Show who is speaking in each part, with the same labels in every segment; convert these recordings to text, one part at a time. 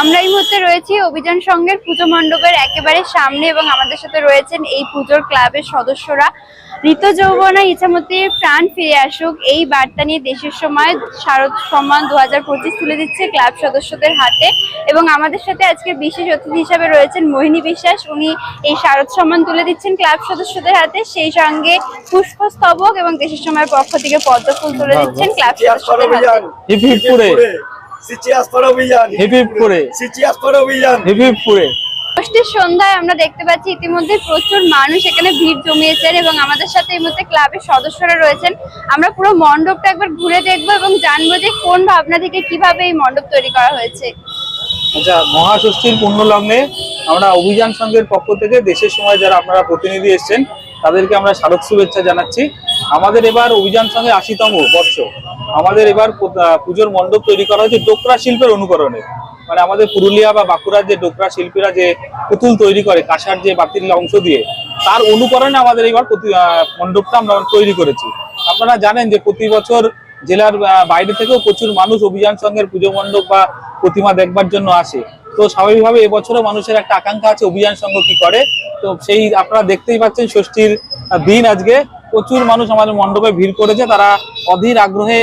Speaker 1: আমরা এই মুহূর্তে রয়েছি অভিযান সংঘের পুজো মণ্ডপের একেবারে সামনে এবং আমাদের সাথে রয়েছেন এই পুজোর ক্লাবের সদস্যরা। ঋত যৌবনা ইচ্ছামতি প্রাণ ফিরে আসুক এই বার্তা নিয়ে দেশের সময় শারদ সম্মান দু হাজার পঁচিশ তুলে দিচ্ছে ক্লাব সদস্যদের হাতে এবং আমাদের সাথে আজকে বিশেষ অতিথি হিসাবে রয়েছেন মোহিনী বিশ্বাস। উনি এই শারদ সম্মান তুলে দিচ্ছেন ক্লাব সদস্যদের হাতে। সেই সঙ্গে পুষ্পস্তবক এবং দেশের সময়ের পক্ষ থেকে পদ্ম ফুল তুলে দিচ্ছেন ক্লাব সদস্যদের হাতে।
Speaker 2: অভিযান। অভিযান।
Speaker 1: ষষ্ঠীর সন্ধ্যায় আমরা দেখতে পাচ্ছি ইতিমধ্যে প্রচুর মানুষ এখানে ভিড় জমিয়েছেন এবং আমাদের সাথে এই মুহূর্তে ক্লাবের সদস্যরা রয়েছেন। আমরা পুরো মণ্ডপটা একবার ঘুরে দেখব এবং জানব যে কোন ভাবনা থেকে কীভাবে এই মণ্ডপ তৈরি করা হয়েছে।
Speaker 3: আচ্ছা মহাষষ্ঠীর পূর্ণ লগ্নে আমরা অভিযান সংঘের পক্ষ থেকে দেশের সময় যারা আপনারা প্রতিনিধি এসেছেন তাদেরকে আমরা শারদ শুভেচ্ছা জানাচ্ছি। আমাদের এবার অভিযান সঙ্গে আশিতম বর্ষ। আমাদের এবার পুজোর মণ্ডপ তৈরি করা হয়েছে ডোকরা শিল্পের অনুকরণে। মানে আমাদের পুরুলিয়া বা বাঁকুড়ার যে ডোকরা শিল্পীরা যে পুতুল তৈরি করে কাঁসার যে বাতিল অংশ দিয়ে তার অনুকরণে আমাদের আহ, মণ্ডপটা আমরা তৈরি করেছি। আপনারা জানেন যে প্রতি বছর জেলার বাইরে থেকেও প্রচুর মানুষ অভিযান সংঘের পুজো মণ্ডপ বা প্রতিমা দেখবার জন্য আসে। তো স্বাভাবিকভাবে এবছরও মানুষের একটা আকাঙ্ক্ষা আছে অভিযান সংঘ কি করে। তো সেই আপনারা দেখতেই পাচ্ছেন ষষ্ঠীর দিন আজকে। প্রচুর মানুষ আমাদের মণ্ডপে ভিড় করেছে তারা অধীর আগ্রহে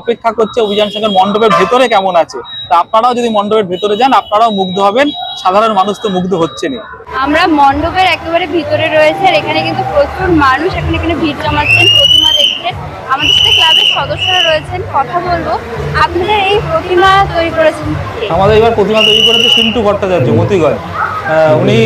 Speaker 3: অপেক্ষা করছে অভিযান সংঘের মণ্ডপের ভেতরে কেমন আছে। তা আপনারাও যদি মণ্ডপের ভেতরে যান আপনারাও মুগ্ধ হবেন সাধারণ মানুষ তো মুগ্ধ হচ্ছে না
Speaker 1: আমরা মণ্ডপের একেবারে ভিতরে রয়েছে আর এখানে কিন্তু প্রচুর মানুষ এখন এখানে ভিড় জমাচ্ছেন প্রতিমা দেখছেন। আমাদের সাথে ক্লাবের সদস্যরা রয়েছেন কথা বলব। আপনারা এই প্রতিমা তৈরি করেছেন
Speaker 3: আমাদের এবার প্রতিমা তৈরি করেছে সিন্টু ভট্টাচার্য মতিগড় উনি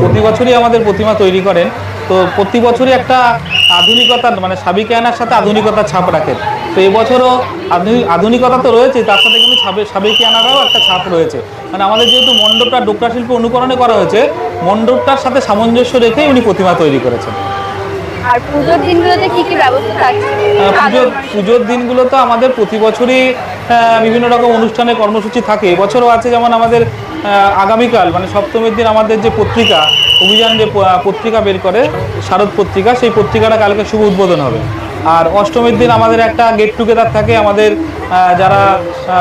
Speaker 3: প্রতি বছরই আমাদের প্রতিমা তৈরি করেন। তো প্রতি বছরই একটা আধুনিকতার মানে সাবিকে আনার সাথে আধুনিকতার ছাপ রাখেন তো এবছরও আধুনিক আধুনিকতা তো রয়েছে তার সাথে কিন্তু সাবে- সাবেকি আনারও একটা ছাপ রয়েছে। মানে আমাদের যেহেতু মণ্ডপটা ডোকরা শিল্প অনুকরণে করা হয়েছে মণ্ডপটার সাথে সামঞ্জস্য রেখে উনি প্রতিমা তৈরি করেছেন।
Speaker 1: আর পুজোর দিনগুলোতে কি কি ব্যবস্থা থাকছে?
Speaker 3: আহ, পুজোর দিনগুলো তো আমাদের প্রতি বছরই বিভিন্ন রকম অনুষ্ঠানে কর্মসূচি থাকে। এবছরও আছে যেমন আমাদের আগামীকাল মানে সপ্তমীর দিন আমাদের যে পত্রিকা, অভিযান যে পত্রিকা বের করে, শারদ পত্রিকা, সেই পত্রিকাটা কালকে শুভ উদ্বোধন হবে। আর অষ্টমীর দিন আমাদের একটা গেট টুগেদার থাকে, আমাদের যারা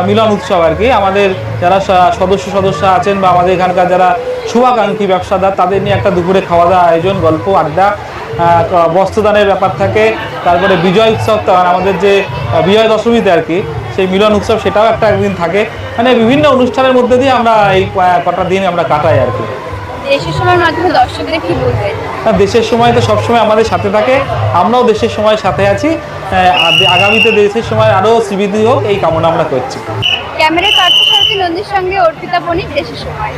Speaker 3: মিলন উৎসব আর কি, আমাদের যারা সদস্য সদস্য আছেন বা আমাদের এখানকার যারা শুভাকাঙ্ক্ষী ব্যবসাদার, তাদের নিয়ে একটা দুপুরে খাওয়া দাওয়া আয়োজন, গল্প, আড্ডা বস্ত্রদানের ব্যাপার থাকে, তারপরে বিজয় উৎসব আমাদের যে বিজয় দশমীতে আর কি সেই মিলন উৎসব সেটাও একটা একদিন থাকে। মানে বিভিন্ন অনুষ্ঠানের মধ্যে দিয়ে আমরা এই কটা দিন আমরা কাটাই আর কি।
Speaker 1: দেশের সময়ের মাধ্যমে দর্শকদের কি বলবেন
Speaker 3: দেশের সময় তো সবসময় আমাদের সাথে থাকে। আমরাও দেশের সময় সাথে আছি। আগামীতে দেশের সময় আরও শ্রীবৃদ্ধি হোক এই কামনা আমরা করছি।
Speaker 1: ক্যামেরার পার্থসারথী নন্দীর সঙ্গে অর্পিতা বণিক দেশের সময়।